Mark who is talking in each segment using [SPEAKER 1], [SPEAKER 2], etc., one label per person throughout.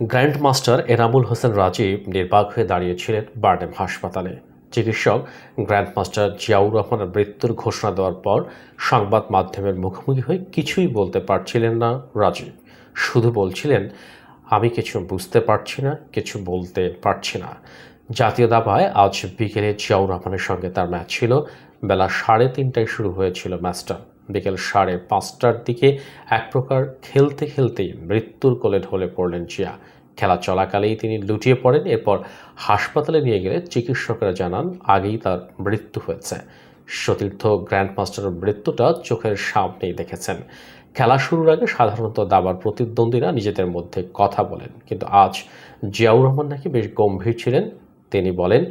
[SPEAKER 1] Grand master Enamul Hossain Rajib নির্বাক হয়ে দাঁড়িয়েছিলেন বার্ডেম হাসপাতালে। চিকিৎসক গ্র্যান্ড মাস্টার জিয়াউর রহমানের মৃত্যুর ঘোষণা দেওয়ার পর সংবাদ মাধ্যমের মুখোমুখি হয়ে কিছুই বলতে পারছিলেন না রাজীব। শুধু বলছিলেন, আমি কিছু বুঝতে পারছি না, কিছু বলতে পারছি না। জাতীয় দাবায় আজ বিকেলে জিয়াউর রহমানের সঙ্গে তার ম্যাচ ছিল। বেলা সাড়ে তিনটায় শুরু হয়েছিল ম্যাচটা। বিকেল সাড়ে পাঁচটার দিকে এক প্রকার খেলতে খেলতেই মৃত্যুর কোলে ঢলে পড়লেন জিয়া। খেলা চলাকালেই তিনি লুটিয়ে পড়েন, এরপর হাসপাতালে নিয়ে গেলে চিকিৎসকরা জানান আগেই তার মৃত্যু হয়েছে। সতীর্থ গ্র্যান্ড মাস্টারের মৃত্যুটা চোখের সামনেই দেখেছেন। খেলা শুরুর আগে সাধারণত দাবার প্রতিদ্বন্দ্বীরা নিজেদের মধ্যে কথা বলেন, কিন্তু আজ জিয়াউর রহমান নাকি বেশ গম্ভীর ছিলেন। তিনি বলেন,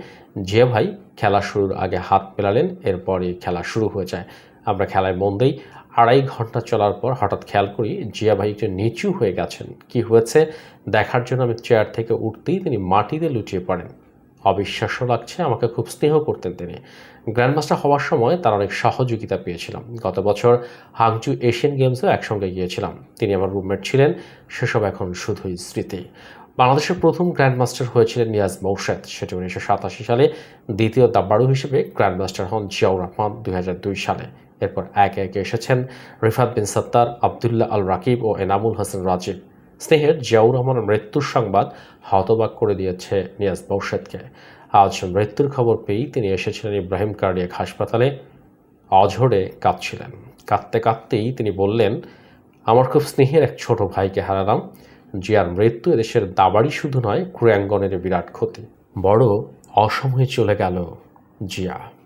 [SPEAKER 1] জিয়া ভাই, খেলা শুরুর আগে হাত মেলালেন, এরপরই খেলা শুরু হয়ে যায়। আমরা খেলায় মন দিই। আড়াই ঘণ্টা চলার পর হঠাৎ খেয়াল করি জিয়া ভাই একটু নিচু হয়ে গেছেন। কি হয়েছে? দেখার জন্য আমি চেয়ার থেকে উঠতেই তিনি মাটিতে লুটিয়ে পড়েন। অবিশ্বাস্য লাগছে আমাকে খুব স্নেহ করতেন তিনি। গ্র্যান্ডমাস্টার হওয়ার সময় তার অনেক সহযোগিতা পেয়েছিলাম। গত বছর হাংচু এশিয়ান গেমসেও একসঙ্গে গিয়েছিলাম। তিনি আমার রুমমেট ছিলেন। সেসব এখন শুধুই স্মৃতি। বাংলাদেশের প্রথম গ্র্যান্ডমাস্টার হয়েছিলেন নিয়াজ মৌসাদ সেটি উনিশশো সাতাশি সালে দ্বিতীয় দাব্বাড়ু হিসেবে গ্র্যান্ডমাস্টার হন জিয়াউর রহমান দুই হাজার দুই সালে। এরপর একে একে এসেছেন রিফাত বিন সত্তার, আবদুল্লাহ আল রাকিব ও এনামুল হাসান রাজীব স্নেহের জিয়াউর রহমানের মৃত্যুর সংবাদ হতবাক করে দিয়েছে নিয়াজ মৌসাদকে আজ মৃত্যুর খবর পেয়েই তিনি এসেছিলেন ইব্রাহিম কার্ডিয়াক হাসপাতালে। অঝরে কাঁদছিলেন। কাঁদতে কাঁদতেই তিনি বললেন, আমার খুব স্নেহের এক ছোট ভাইকে হারালাম। জিয়ার মৃত্যু এদেশের দাবাড়ি শুধু নয় ক্রয়াঙ্গনের বিরাট ক্ষতি। বড় অসময়ে চলে গেল জিয়া।